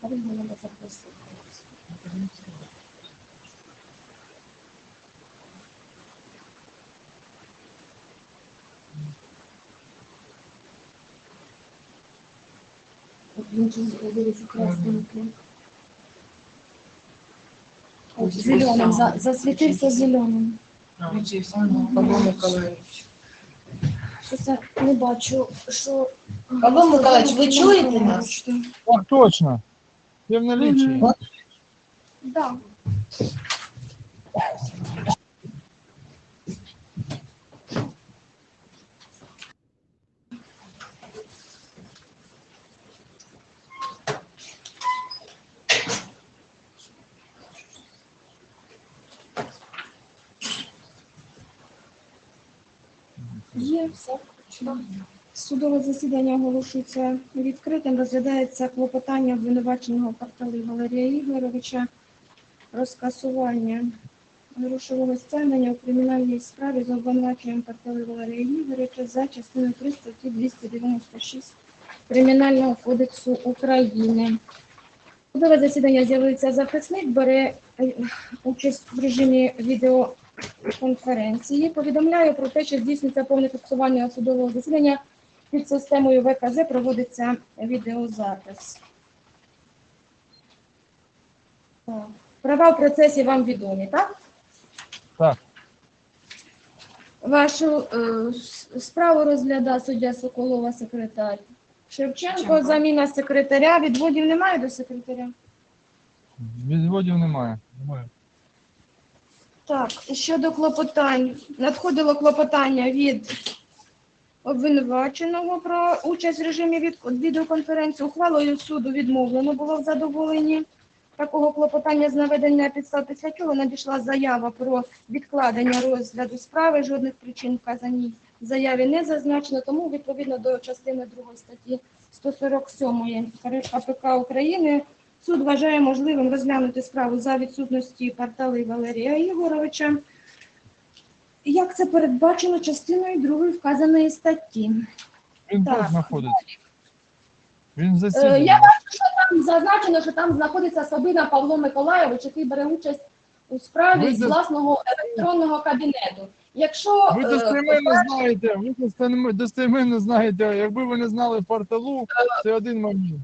Коли його треба запросити? Він же дивиться красненький. Зеленим, за- засвітився зеленим. Павло Миколаївич. Щось я не бачу, що... Павло Миколаївич, ви чуєте нас? Так, точно. Я в наличии. Мгм. Да. Є все. Да. Судове засідання оголошується відкритим. Розглядається клопотання обвинуваченого Партали Валерія Ігоровича про скасування грошового стягнення у кримінальній справі за обвинуваченням Партали Валерія Ігоровича за частиною 3 статті 296 Кримінального кодексу України. Судове засідання з'явився захисник, бере е, участь в режимі відеоконференції. Повідомляю про те, що здійснюється повне фіксування судового засідання під системою ВКЗ проводиться відеозапис. Так. Права в процесі вам відомі, так? Так. Вашу е, справу розглядає суддя Соколова, секретар. Шевченко, заміна секретаря. Відводів немає до секретаря? Відводів немає. Так, щодо клопотань. Надходило клопотання від обвинуваченого про участь в режимі від, відеоконференції. Ухвалою суду відмовлено було в задоволенні такого клопотання з наведення підстав, після чого надійшла заява про відкладення розгляду справи. Жодних причин вказаній заяві не зазначено, тому відповідно до частини 2 статті 147 КПК України Суд вважає можливим розглянути справу за відсутності Партали Валерія Ігоровича, як це передбачено частиною 2 вказаної статті. Він Так. тут знаходиться. Він Е, засіданий. Я бачу, що там зазначено, що там знаходиться Сабина Павло Миколайович, який бере участь у справі Ви з власного електронного кабінету. Якщо Ви е, достеменно знаєте, ви достеменно- знаєте, якби ви не знали Фарталу, це один момент.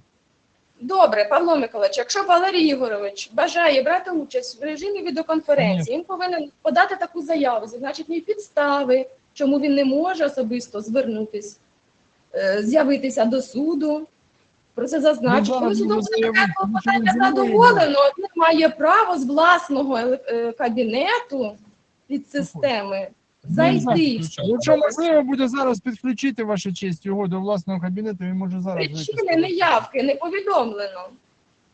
Добре, Павло Миколаївич, якщо Валерій Ігорович бажає брати участь в режимі відеоконференції, він повинен подати таку заяву, зазначені підстави, чому він не може особисто звернутись, е, з'явитися до суду. Про це зазначить. Ну, Коли що він питання задоволено, він має право з власного е, е, кабінету від системи зайти. Якщо можливо буде зараз підключити ваша честь його до власного кабінету, він може зараз Причини неявки не повідомлено.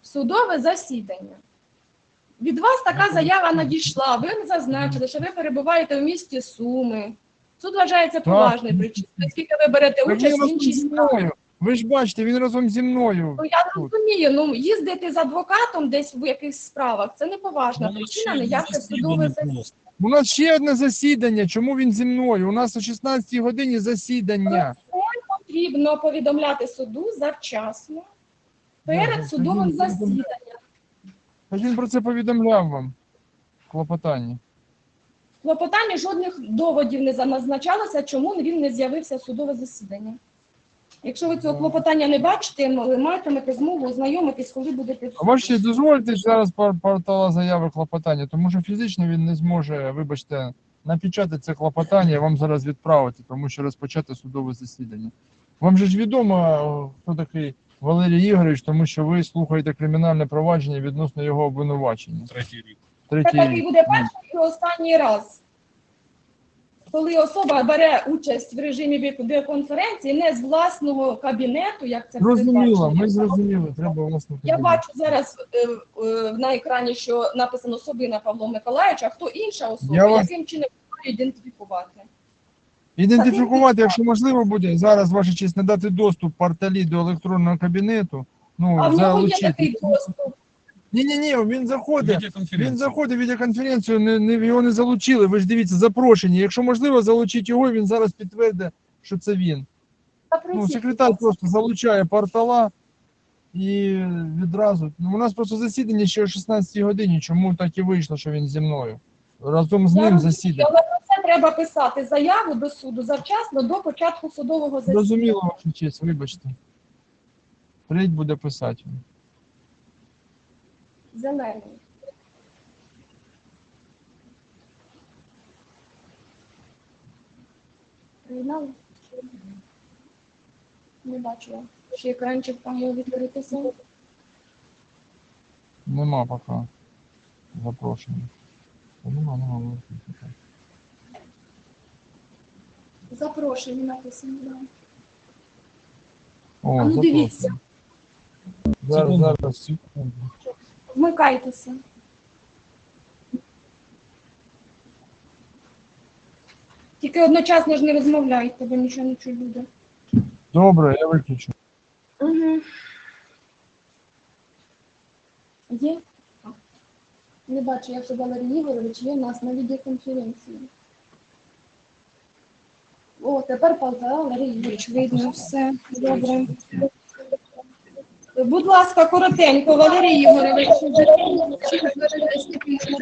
Судове засідання. Від вас така Ну, заява надійшла. Ви зазначили, що ви перебуваєте в місті Суми. Суд вважається поважною причиною, оскільки ви берете участь в іншій справі. Ви ж бачите, він разом зі мною. Ну, я розумію, ну їздити з адвокатом десь в якихось справах це неповажна Ну, причина в судове засідання. У нас ще одне засідання. Чому він зі мною? У нас о 16 годині засідання. Потрібно повідомляти суду завчасно перед судовим засіданням. Та він про це повідомляв вам. Клопотання. В клопотанні жодних доводів не назначалося, чому він не з'явився в судове засідання. Якщо ви цього Ну. клопотання не бачите, ну, ви матимете змогу ознайомитись, коли будете А ваші дозвольте зараз пор- портала заяви клопотання, тому що фізично він не зможе, вибачте, напечатати це клопотання і вам зараз відправити, тому що розпочати судове засідання. Вам же ж відомо, хто такий Валерій Ігорович, тому що ви слухаєте кримінальне провадження відносно його обвинувачення. Третій рік. Це Третій такий рік. буде перший і останній раз, коли особа бере участь в режимі відеоконференції не з власного кабінету, як це Зрозуміло, ми зрозуміли, треба власне. Я бачу зараз е, е, на екрані, що написано Собина Павло Миколаївич, а хто інша особа, Я вас- яким чином ідентифікувати? Ідентифікувати, якщо можливо буде, зараз ваша честь надати доступ порталі до електронного кабінету. Ну, А в нього є залучити. такий доступ. Ні, ні, ні, він заходить. Він заходить в відеоконференцію, не, не, його не залучили. Ви ж дивіться, запрошені. Якщо можливо, залучіть його, він зараз підтвердить, що це він. Ну, секретар просто залучає портала. і відразу. Ну, у нас просто засідання ще о 16 годині. Чому так і вийшло, що він зі мною? Разом з Я ним засідання. Але про це треба писати заяву до суду завчасно до початку судового засідання. Зрозуміло, ваша честь, вибачте. Треть буде писати. Зелений. Приєднали? Не бачила. Ще екранчик там відкритися. Нема поки запрошення. Нема, нема. нема. Запрошення написано, да. О, А ну, запрошення. дивіться. Зараз, зараз, секунду. Вмикайтеся. Тільки одночасно ж не розмовляйте, бо нічого не чую буде. Добре, я виключу. Угу. Є? А. Не бачу, якщо Валерій Ігорович є у нас на відеоконференції. О, тепер Полтава, Валерій Ігорович, видно все. Добре. Будь ласка, коротенько, Валерій Ігорович, з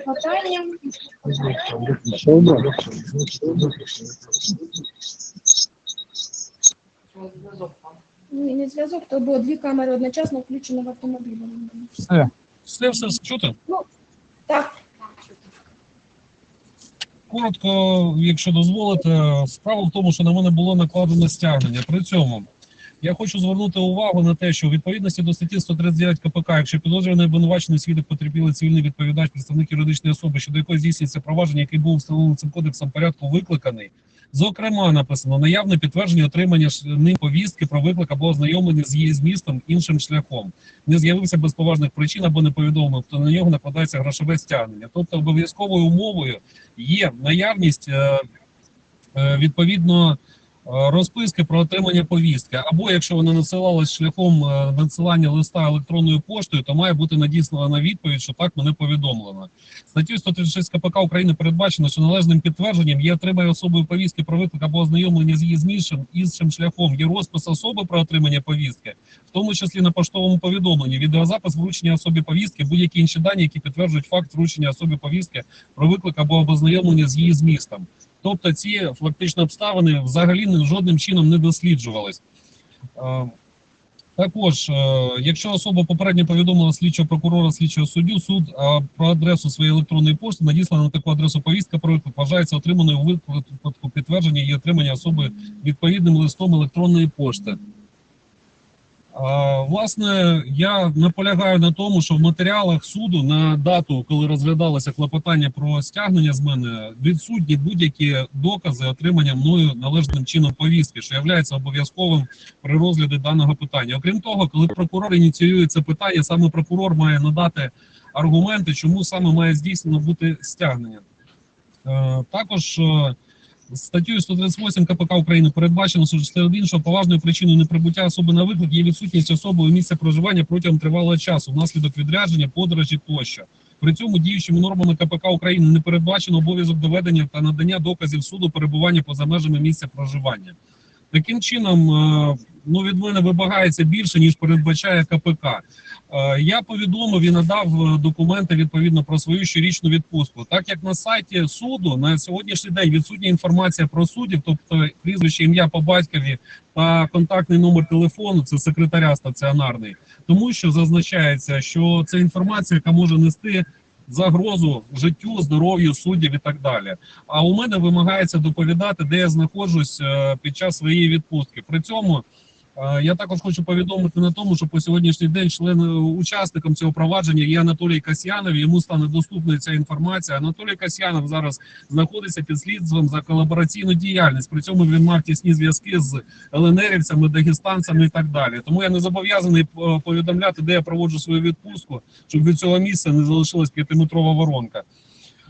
питанням. Ні, не зв'язок, то було дві камери одночасно включено в автомобілі. Все. Все, все чути? Так, Коротко, якщо дозволите, справа в тому, що на мене було накладено стягнення. При цьому я хочу звернути увагу на те, що у відповідності до статті 139 КПК, якщо підозрюваний обвинувачений свідок потерпілий цивільний відповідач, представник юридичної особи, щодо якої здійснюється провадження, який був встановлений цим кодексом порядку викликаний. Зокрема, написано наявне підтвердження отримання ним повістки про виклик або ознайомлення з її змістом іншим шляхом. Не з'явився без поважних причин або не повідомив, то на нього накладається грошове стягнення. Тобто обов'язковою умовою є наявність е, е, відповідно розписки про отримання повістки. Або якщо вона надсилалась шляхом е, надсилання листа електронною поштою, то має бути надіслана відповідь, що так мене повідомлено. Статтю 136 КПК України передбачено, що належним підтвердженням є отримання особою повістки про виклик або ознайомлення з її змішим іншим шляхом. Є розпис особи про отримання повістки, в тому числі на поштовому повідомленні, відеозапис вручення особі повістки, будь-які інші дані, які підтверджують факт вручення особі повістки про виклик або ознайомлення з її змістом. Тобто ці фактично обставини взагалі жодним чином не досліджувались. Е, Також, е, якщо особа попередньо повідомила слідчого прокурора, слідчого суддю, суд про адресу своєї електронної пошти надіслана на таку адресу повістка про вважається отриманою у випадку підтвердження і отримання особи відповідним листом електронної пошти. Власне, я наполягаю на тому, що в матеріалах суду на дату, коли розглядалося клопотання про стягнення з мене, відсутні будь-які докази отримання мною належним чином повістки, що є обов'язковим при розгляді даного питання. Окрім того, коли прокурор ініціює це питання, саме прокурор має надати аргументи, чому саме має здійснено бути стягнення. Е, Також Статтею 138 КПК України передбачено, серед іншого поважною причиною неприбуття особи на виклик є відсутність особи місця проживання протягом тривалого часу внаслідок відрядження, подорожі тощо. При цьому діючими нормами КПК України не передбачено обов'язок доведення та надання доказів суду перебування поза межами місця проживання. Таким чином, е, ну від мене вимагається більше ніж передбачає КПК. Е, Я повідомив і надав е, документи відповідно про свою щорічну відпустку. Так як на сайті суду на сьогоднішній день відсутня інформація про суддів, тобто прізвище, ім'я по батькові та контактний номер телефону, це секретаря стаціонарний, тому що зазначається, що це інформація, яка може нести загрозу життю, здоров'ю суддів і так далі. А у мене вимагається доповідати, де я знаходжусь е, під час своєї відпустки. При цьому я також хочу повідомити на тому, що по сьогоднішній день член е, учасником цього провадження є Анатолій Касьянов. Йому стане доступною ця інформація. Анатолій Касьянов зараз знаходиться під слідством за колабораційну діяльність. При цьому він мав тісні зв'язки з ЛНРівцями, дагестанцями і так далі. Тому я не зобов'язаний е, повідомляти, де я проводжу свою відпустку, щоб від цього місця не залишилась п'ятиметрова воронка.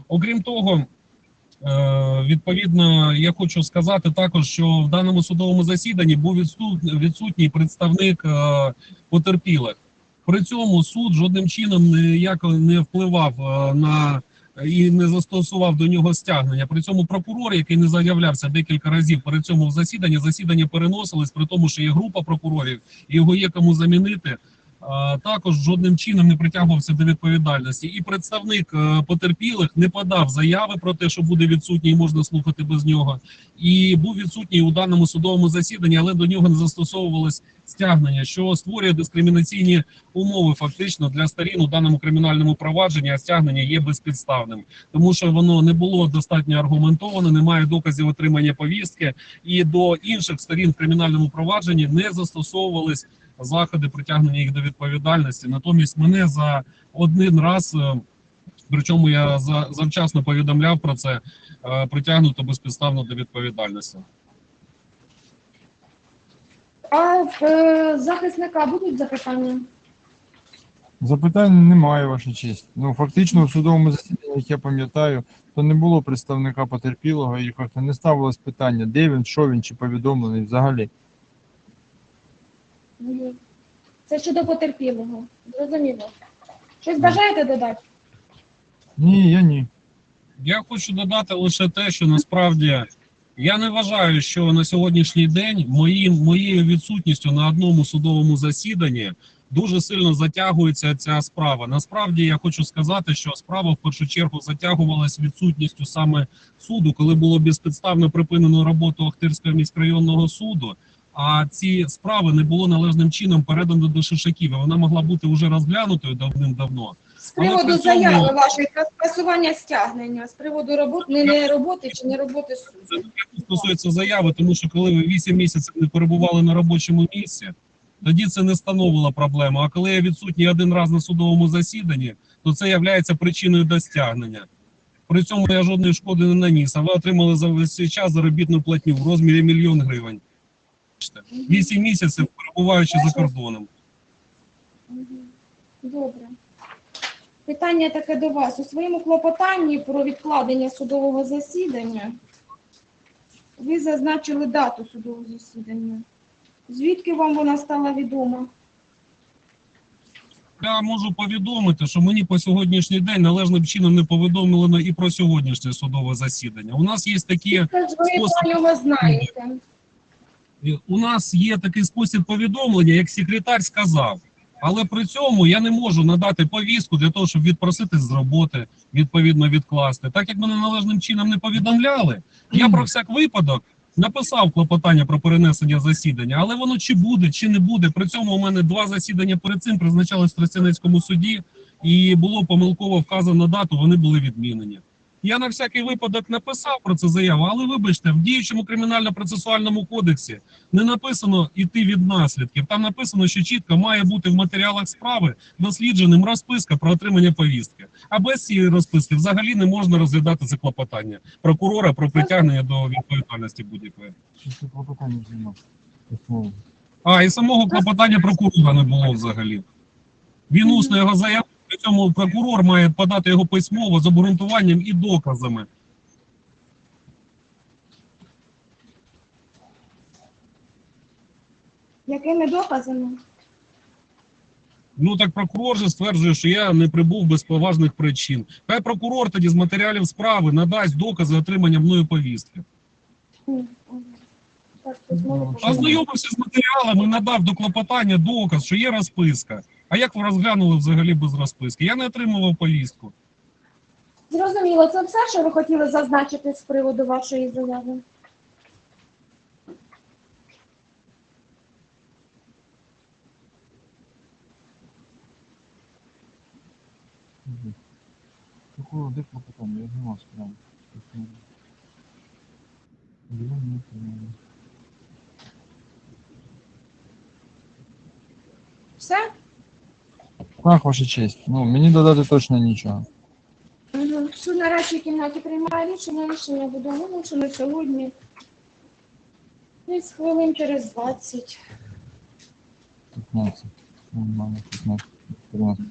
Окрім того. Е, Відповідно, я хочу сказати також, що в даному судовому засіданні був відсут- відсутній представник е, потерпілих. При цьому суд жодним чином ніяк не впливав е, на і не застосував до нього стягнення. При цьому прокурор, який не заявлявся декілька разів перед цьому в засіданні, засідання переносилось, при тому, що є група прокурорів, його є кому замінити. Також жодним чином не притягувався до відповідальності. І представник е, потерпілих не подав заяви про те, що буде відсутній, можна слухати без нього. І був відсутній у даному судовому засіданні, але до нього не застосовувалось стягнення, що створює дискримінаційні умови фактично для сторін у даному кримінальному провадженні, а стягнення є безпідставним, тому що воно не було достатньо аргументовано, немає доказів отримання повістки, і до інших сторін в кримінальному провадженні не застосовувались заходи притягнення їх до відповідальності. Натомість мене за один раз. е, Причому я за завчасно повідомляв про це, е, притягнуто безпідставно до відповідальності. А в е, захисника будуть запитання? Запитань немає, ваша честь. Ну, фактично, у судовому засіданні, як я пам'ятаю, то не було представника потерпілого і не ставилось питання, де він, що він, чи повідомлений взагалі. Це щодо потерпілого. Зрозуміло. Щось бажаєте додати? Ні, я ні. Я хочу додати лише те, що насправді я не вважаю, що на сьогоднішній день моїм моєю відсутністю на одному судовому засіданні дуже сильно затягується ця справа. Насправді я хочу сказати, що справа в першу чергу затягувалась відсутністю саме суду, коли було безпідставно припинено роботу Охтирського міськрайонного суду. А ці справи не було належним чином передано до Шишаків. Вона могла бути вже розглянутою давним-давно. З приводу при цьому- заяви вашої скасування стягнення, з приводу роботи, не, роботи чи не роботи Це суду. не стосується заяви, тому що коли ви 8 місяців не перебували на робочому місці, тоді це не становило проблему. А коли я відсутній один раз на судовому засіданні, то це є причиною до стягнення. При цьому я жодної шкоди не наніс, а ви отримали за весь цей час заробітну платню в розмірі мільйон гривень. 8 місяців перебуваючи за кордоном. Добре. Питання таке до вас. У своєму клопотанні про відкладення судового засідання ви зазначили дату судового засідання. Звідки вам вона стала відома? Я можу повідомити, що мені по сьогоднішній день належним чином не повідомлено і про сьогоднішнє судове засідання. У нас є такі Це ж ви про нього знаєте. У нас є такий спосіб повідомлення, як секретар сказав. Але при цьому я не можу надати повістку для того, щоб відпроситись з роботи, відповідно відкласти. Так як мене належним чином не повідомляли, я про всяк випадок написав клопотання про перенесення засідання, але воно чи буде, чи не буде. При цьому у мене два засідання перед цим призначались в Тростянецькому суді, і було помилково вказано дату, вони були відмінені. Я на всякий випадок написав про це заяву, але вибачте, в діючому кримінально-процесуальному кодексі не написано іти від наслідків. Там написано, що чітко має бути в матеріалах справи дослідженим розписка про отримання повістки. А без цієї розписки взагалі не можна розглядати це клопотання прокурора про притягнення до відповідальності будь-якої. А і самого клопотання прокурора не було взагалі. Він усно його заявив. При цьому прокурор має подати його письмово з обґрунтуванням і доказами. Якими доказами? Ну так прокурор же стверджує, що я не прибув без поважних причин. Хай прокурор тоді з матеріалів справи надасть докази отримання мною повістки. Ознайомився з матеріалами, надав до клопотання доказ, що є розписка. А як ви розглянули взагалі без розписки? Я не отримував повістку. Зрозуміло, це все, що ви хотіли зазначити з приводу вашої заяви? Де клопотання? Я. Його не отримали. Все? Так, ваша честь. Ну, мені додати точно нічого. Угу. Суд на радшій кімнаті приймає рішення, рішення буде оголошено сьогодні. Десь хвилин через 20. 15. Нормально, 15. 14.